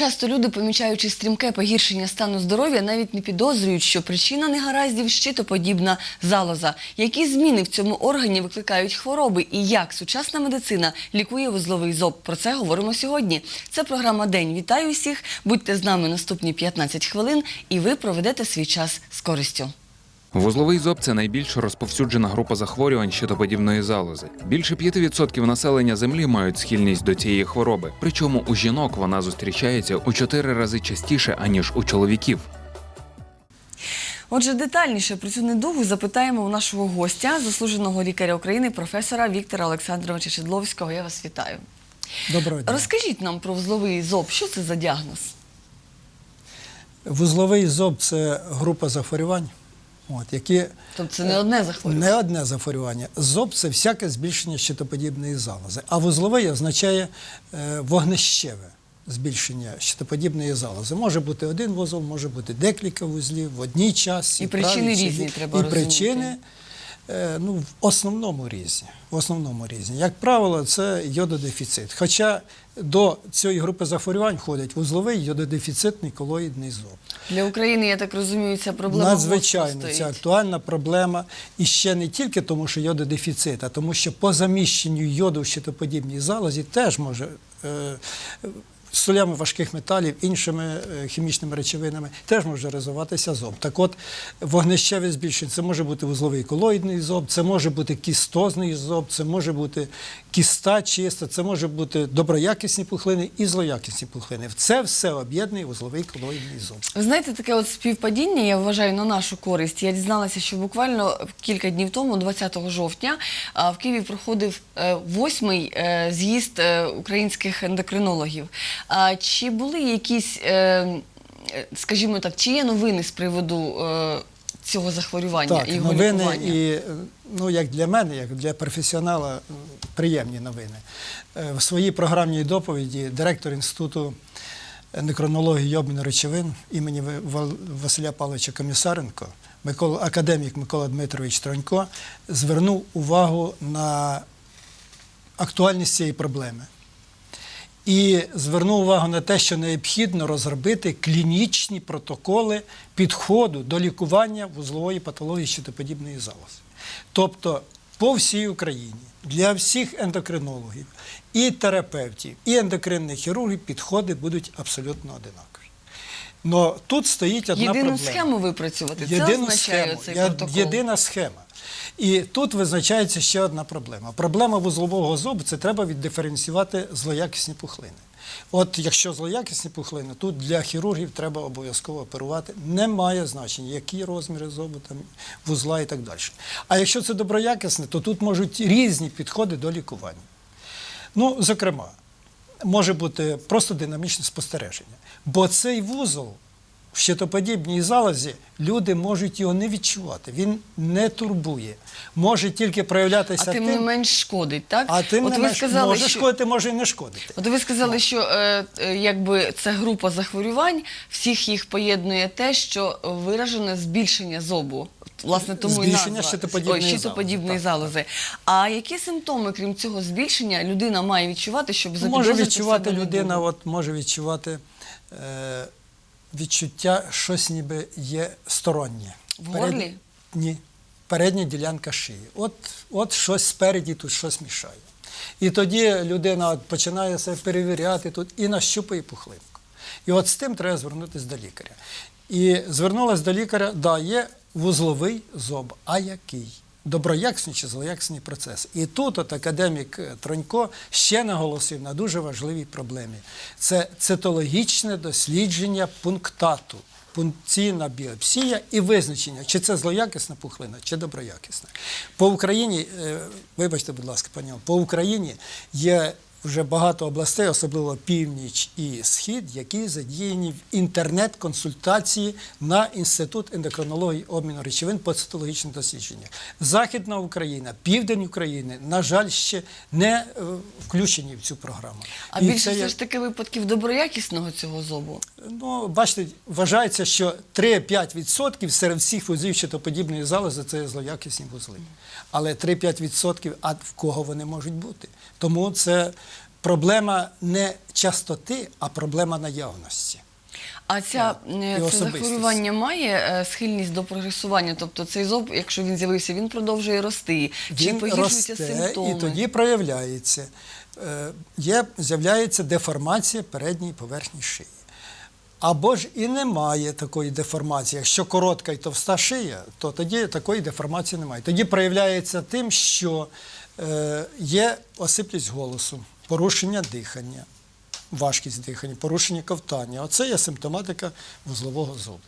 Часто люди, помічаючи стрімке погіршення стану здоров'я, навіть не підозрюють, що причина негараздів щитоподібна залоза. Які зміни в цьому органі викликають хвороби і як сучасна медицина лікує вузловий зоб? Про це говоримо сьогодні. Це програма День. Вітаю всіх. Будьте з нами наступні 15 хвилин, і ви проведете свій час з користю. Вузловий зоб це найбільш розповсюджена група захворювань щитоподібної залози. Більше 5% населення землі мають схильність до цієї хвороби. Причому у жінок вона зустрічається у 4 рази частіше аніж у чоловіків. Отже, детальніше про цю недугу запитаємо у нашого гостя, заслуженого лікаря України, професора Віктора Олександровича Шедловського. Я вас вітаю. Доброго дня. Розкажіть нам про вузловий зоб. Що це за діагноз? Вузловий зоб це група захворювань, от, які Тобто це не одне захворювання. не одне захворювання. Зоб це всяке збільшення щитоподібної залози. А вузловий означає е, вогнищеве збільшення щитоподібної залози. Може бути один вузол, може бути декілька вузлів в одній часі. І причини правій різні і, треба І розуміти. причини ну, в основному різні. В основному різні. Як правило, це йододефіцит. Хоча до цієї групи захворювань входять вузловий йододефіцитний колоїдний зоб. Для України, я так розумію, ця проблема Надзвичайно це актуальна проблема. І ще не тільки тому, що йододефіцит, а тому, що по заміщенню йоду в щитоподібній залозі теж може е, солями важких металів, іншими е, хімічними речовинами, теж може розвиватися зоб. Так от, вогнищеве збільшення це може бути вузловий колоїдний зоб, це може бути кістозний зоб, це може бути кіста чиста, це може бути доброякісні пухлини і злоякісні пухлини. Це все об'єднує вузловий колоїдний зоб. Ви знаєте, таке от співпадіння, я вважаю, на нашу користь. Я дізналася, що буквально кілька днів тому, 20 жовтня, в Києві проходив е, восьмий е, з'їзд українських ендокринологів. А Чи були якісь, е, скажімо так, чи є новини з приводу е, цього захворювання Так, і його новини лікування? і е, ну як для мене, як для професіонала, приємні новини. В своїй програмній доповіді директор інституту ендокринології і обміну речовин імені Василя Павловича Комісаренко, Микола, академік Микола Дмитрович Тронько, звернув увагу на актуальність цієї проблеми. І звернув увагу на те, що необхідно розробити клінічні протоколи підходу до лікування вузлової патології щитоподібної залози. Тобто по всій Україні для всіх ендокринологів, і терапевтів, і ендокринних хірургів підходи будуть абсолютно одинакові. Но тут стоїть одна Єдину проблема. схему випрацювати. це означає схему, цей протокол. єдина схема. І тут визначається ще одна проблема. Проблема вузлового зобу це треба віддиференціювати злоякісні пухлини. От якщо злоякісні пухлини, тут для хірургів треба обов'язково оперувати. Немає значення, які розміри зобу, там, вузла і так далі. А якщо це доброякісне, то тут можуть різні підходи до лікування. Ну, зокрема, може бути просто динамічне спостереження. Бо цей вузол в щитоподібній залозі люди можуть його не відчувати. Він не турбує. Може тільки проявлятися А тим не менш шкодить, так? а тим От не ви менш сказали, може що... шкодити, може і не шкодити. От ви сказали, що е, е, якби це група захворювань, всіх їх поєднує те, що виражене збільшення зобу. Власне, тому Збільшення і назва щитоподібної Ой, щитоподібної залози. А які симптоми, крім цього збільшення, людина має відчувати, щоб Може запідозрити в відчувати себе людина, недугу? от може відчувати е, відчуття, щось ніби є стороннє. В горлі? Перед- Ні. Передня ділянка шиї. От, от щось спереді, тут щось мішає. І тоді людина от починає себе перевіряти тут і нащупає пухлинку. І от з тим треба звернутися до лікаря. І звернулася до лікаря, да, є вузловий зоб. А який? Доброякісний чи злоякісний процес. І тут от академік е, Тронько ще наголосив на дуже важливій проблемі. Це цитологічне дослідження пунктату, пункційна біопсія і визначення, чи це злоякісна пухлина, чи доброякісна. По Україні, е, вибачте, будь ласка, пані, по Україні є вже багато областей, особливо північ і схід, які задіяні в інтернет-консультації на інститут ендокринології обміну речовин по цитологічним дослідженням. Західна Україна, південь України, на жаль, ще не е, включені в цю програму. А І більше все ж таки випадків доброякісного цього зобу. Ну, бачите, вважається, що 3-5% серед всіх вузлів щитоподібної залози це злоякісні вузли. Але 3-5%, а в кого вони можуть бути? Тому це проблема не частоти, а проблема наявності. А ця е, це захворювання має е, схильність до прогресування? Тобто цей зоб, якщо він з'явився, він продовжує рости. Чи Він росте симптоми? і тоді проявляється. Е, Є, з'являється деформація передньої поверхні шиї. Або ж і немає такої деформації. Якщо коротка і товста шия, то тоді такої деформації немає. Тоді проявляється тим, що є осиплість голосу, порушення дихання, важкість дихання, порушення ковтання. Оце є симптоматика вузлового зобу.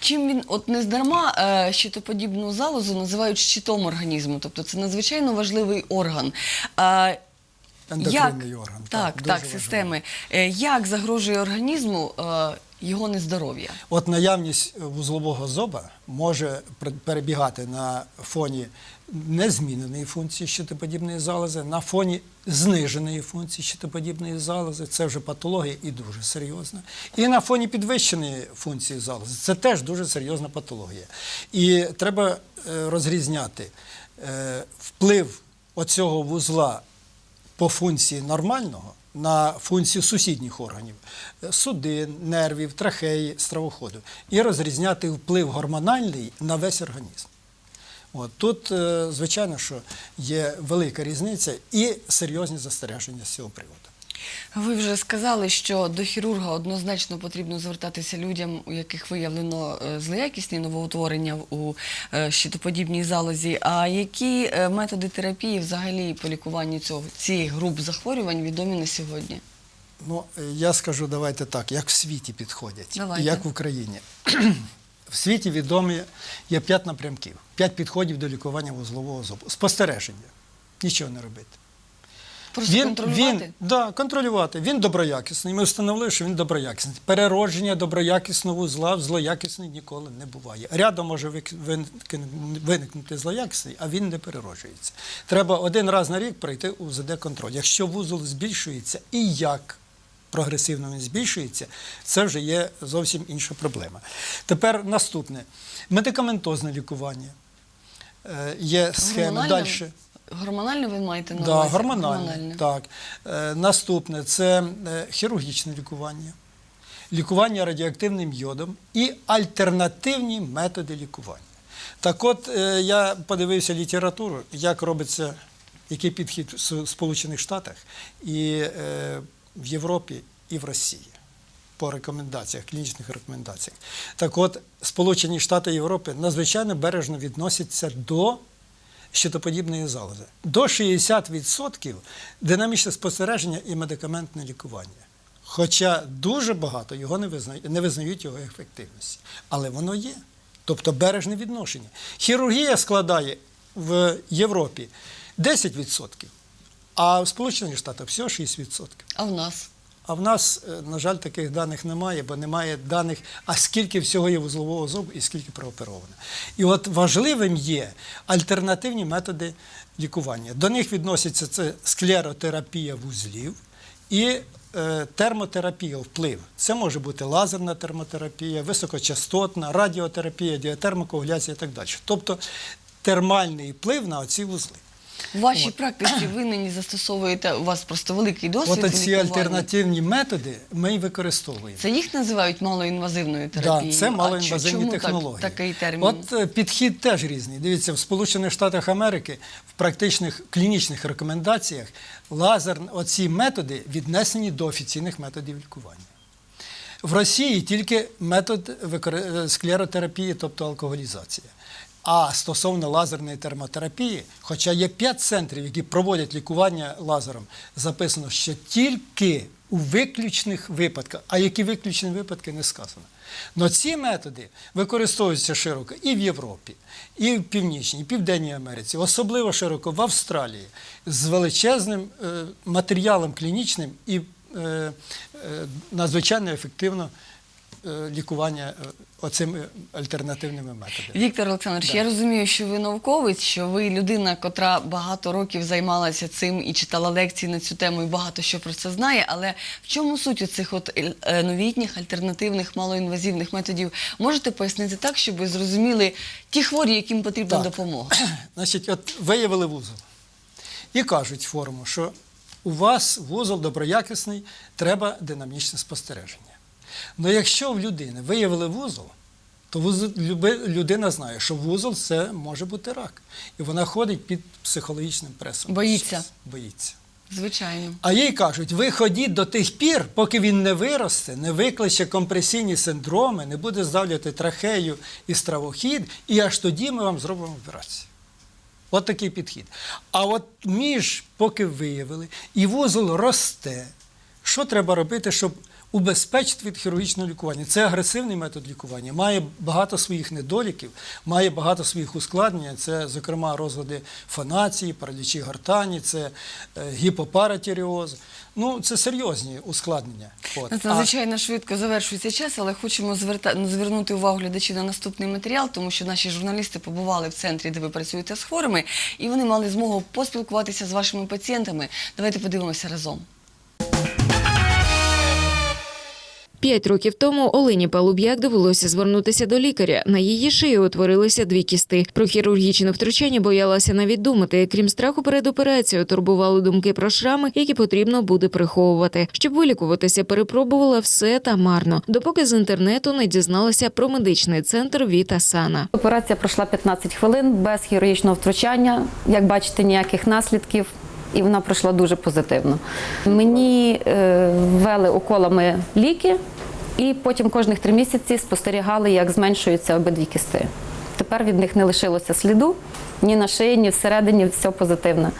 Чим він от не здарма е, щитоподібну залозу називають щитом організму, тобто це надзвичайно важливий орган. Ендокринний орган. Так, так, системи. Е, Як загрожує організму е, його нездоров'я? От наявність вузлового зоба може пер- перебігати на фоні незміненої функції щитоподібної залози, на фоні зниженої функції щитоподібної залози, це вже патологія і дуже серйозна. І на фоні підвищеної функції залози, це теж дуже серйозна патологія. І треба е, розрізняти е, вплив оцього вузла по функції нормального на функцію сусідніх органів судин, нервів, трахеї, стравоходу, і розрізняти вплив гормональний на весь організм. От, тут, е, звичайно, що є велика різниця і серйозні застереження з цього приводу. Ви вже сказали, що до хірурга однозначно потрібно звертатися людям, у яких виявлено е, злоякісні новоутворення у е, щитоподібній залозі. А які е, методи терапії взагалі по лікуванню цього цієї груп захворювань відомі на сьогодні? Ну, я скажу, давайте так, як в світі підходять, Давайте. як в Україні. В світі відомі є п'ять напрямків, п'ять підходів до лікування вузлового зобу. Спостереження. Нічого не робити. Просто контролювати? Він, да, контролювати. Він доброякісний. Ми встановили, що він доброякісний. Переродження доброякісного вузла в злоякісний ніколи не буває. Рядом може виникнути злоякісний, а він не перероджується. Треба один раз на рік пройти УЗД-контроль. Якщо вузол збільшується і як прогресивно він збільшується, це вже є зовсім інша проблема. Тепер наступне медикаментозне лікування. Е, Є схеми далі. Гормональне ви маєте на Да, увазі? гормональне. Так. Е, наступне це е, хірургічне лікування, лікування радіоактивним йодом і альтернативні методи лікування. Так от е, я подивився літературу, як робиться, який підхід в Сполучених Штатах і е, в Європі, і в Росії. По рекомендаціях, клінічних рекомендаціях. Так от, Сполучені Штати Європи надзвичайно бережно відносяться до щитоподібної залози. До 60% динамічне спостереження і медикаментне лікування. Хоча дуже багато його не визнають, не визнають його ефективності. Але воно є. Тобто бережне відношення. Хірургія складає в Європі 10%, а в Сполучених Штатах всього 6%. А в нас? А в нас, е, на жаль, таких даних немає, бо немає даних, а скільки всього є вузлового зубу і скільки прооперовано. І от важливим є альтернативні методи лікування. До них відносяться це склеротерапія вузлів і е, термотерапія, вплив. Це може бути лазерна термотерапія, високочастотна, радіотерапія, діатермокоагуляція і так далі. Тобто термальний вплив на оці вузли. У вашій практиці ви нині застосовуєте, у вас просто великий досвід От ці альтернативні методи ми й використовуємо. Це їх називають малоінвазивною Да, терапією? це малоінвазивні чому технології. Так, такий термін? От е, підхід теж різний. Дивіться, в Сполучених Штатах Америки в практичних клінічних рекомендаціях лазер, оці методи віднесені до офіційних методів лікування. В Росії тільки метод е, склеротерапії, тобто алкоголізація. А стосовно лазерної термотерапії, хоча є п'ять центрів, які проводять лікування лазером, записано, що тільки у виключних випадках, а які виключні випадки не сказано. Но ці методи використовуються широко і в Європі, і в Північній, і Південній Америці, особливо широко в Австралії, з величезним е, матеріалом клінічним і е, е, надзвичайно ефективно лікування е, оцими альтернативними методами. Віктор Олександрович, я розумію, що ви науковець, що ви людина, котра багато років займалася цим і читала лекції на цю тему, і багато що про це знає. Але в чому суть цих от е, новітніх альтернативних малоінвазивних методів? Можете пояснити так, щоб ви зрозуміли ті хворі, яким потрібна Так. допомога? Значить, от виявили вузол. І кажуть форму, що у вас вузол доброякісний, треба динамічне спостереження. Але якщо в людини виявили вузол, то людина знає, що вузол це може бути рак. І вона ходить під психологічним пресом. Боїться. Боїться. Звичайно. А їй кажуть, ви ходіть до тих пір, поки він не виросте, не викличе компресійні синдроми, не буде здавлювати трахею і стравохід, і аж тоді ми вам зробимо операцію. От такий підхід. А от між, поки виявили, і вузол росте, що треба робити, щоб убезпечити від хірургічного лікування? Це агресивний метод лікування, має багато своїх недоліків, має багато своїх ускладнень. Це, зокрема, розлади фанації, паралічі гортані, це е, гіпопаратіріоз. Ну, це серйозні ускладнення. От. Нас А- швидко завершується час, але хочемо зверта... звернути увагу глядачів на наступний матеріал, тому що наші журналісти побували в центрі, де ви працюєте з хворими, і вони мали змогу поспілкуватися з вашими пацієнтами. Давайте подивимося разом. П'ять років тому Олені Палуб'як довелося звернутися до лікаря. На її шиї утворилися дві кісти. Про хірургічне втручання боялася навіть думати. Крім страху перед операцією, турбували думки про шрами, які потрібно буде приховувати. Щоб вилікуватися, перепробувала все та марно, допоки з інтернету не дізналася про медичний центр Віта Сана. Операція пройшла 15 хвилин без хірургічного втручання. Як бачите, ніяких наслідків. І вона пройшла дуже позитивно. Мені е, ввели уколами ліки, і потім кожних три місяці спостерігали, як зменшуються обидві кісти. Тепер від них не лишилося сліду ні на шиї, ні всередині, все позитивне.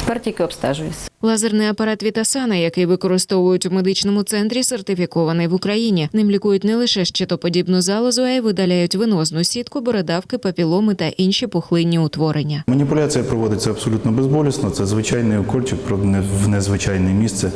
Тепер тільки обстежуюсь. Лазерний апарат Вітасана, який використовують у медичному центрі, сертифікований в Україні. Ним лікують не лише щитоподібну залозу, а й видаляють венозну сітку, бородавки, папіломи та інші пухлинні утворення. Маніпуляція проводиться абсолютно безболісно. Це звичайний укольчик в незвичайне місце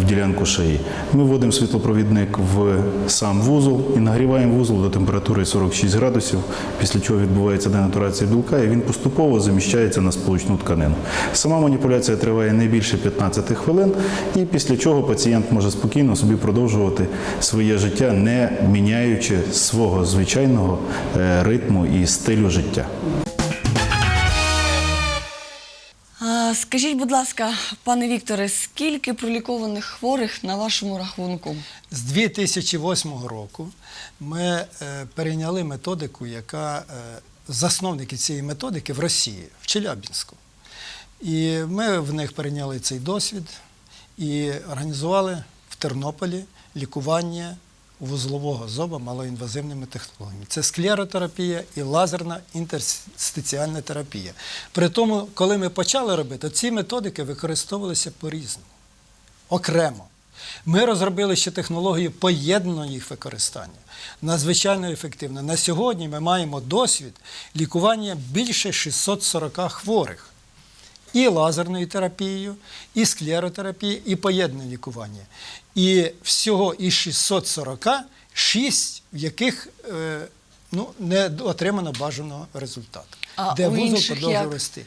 в ділянку шиї. Ми вводимо світлопровідник в сам вузол і нагріваємо вузол до температури 46 градусів, після чого відбувається денатурація білка, і він поступово заміщається на сполучну тканину. Сама маніпуляція триває не більше 15 хвилин, і після чого пацієнт може спокійно собі продовжувати своє життя, не міняючи свого звичайного е, ритму і стилю життя. Скажіть, будь ласка, пане Вікторе, скільки пролікованих хворих на вашому рахунку? З 2008 року ми е, перейняли методику, яка е, засновники цієї методики в Росії, в Челябінську. І ми в них перейняли цей досвід і організували в Тернополі лікування вузлового зоба малоінвазивними технологіями. Це склеротерапія і лазерна інтерстиціальна терапія. При тому, коли ми почали робити, ці методики використовувалися по-різному окремо. Ми розробили ще технологію поєднаного їх використання. Надзвичайно ефективно. На сьогодні ми маємо досвід лікування більше 640 хворих. І лазерною терапією, і склеротерапією, і поєднане лікування. І всього із 640 6, в яких е, ну, не отримано бажаного результату, А де вузол продовжує рости.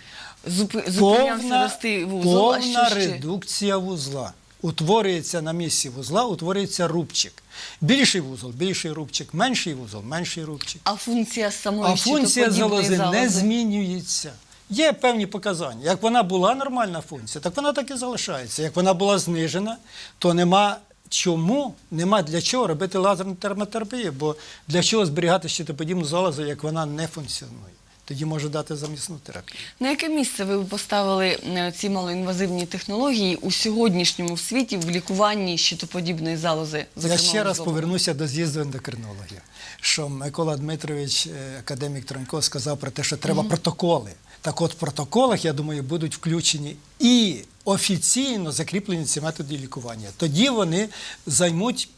Зупинявся повна, рости вузол, а повна що редукція вузла. Утворюється на місці вузла, утворюється рубчик. Більший вузол, більший рубчик, менший вузол, менший рубчик. А функція самої А функція щитоподібної залози не змінюється. Є певні показання. Як вона була нормальна функція, так вона так і залишається. Як вона була знижена, то нема чому, нема для чого робити лазерну термотерапію, бо для чого зберігати щитоподібну залозу, як вона не функціонує. Тоді може дати замісну терапію. На яке місце ви поставили е, ці малоінвазивні технології у сьогоднішньому світі в лікуванні щитоподібної залози? Я ще раз повернуся до з'їзду ендокринологів, що Микола Дмитрович, е, академік Тронько, сказав про те, що треба протоколи. Так от в протоколах, я думаю, будуть включені і офіційно закріплені ці методи лікування. Тоді вони займуть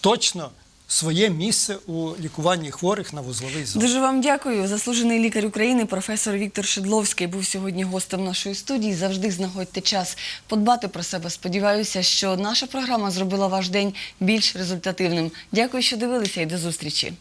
точно своє місце у лікуванні хворих на вузловий зон. Дуже вам дякую. Заслужений лікар України, професор Віктор Шедловський був сьогодні гостем нашої студії. Завжди знаходьте час подбати про себе. Сподіваюся, що наша програма зробила ваш день більш результативним. Дякую, що дивилися і до зустрічі.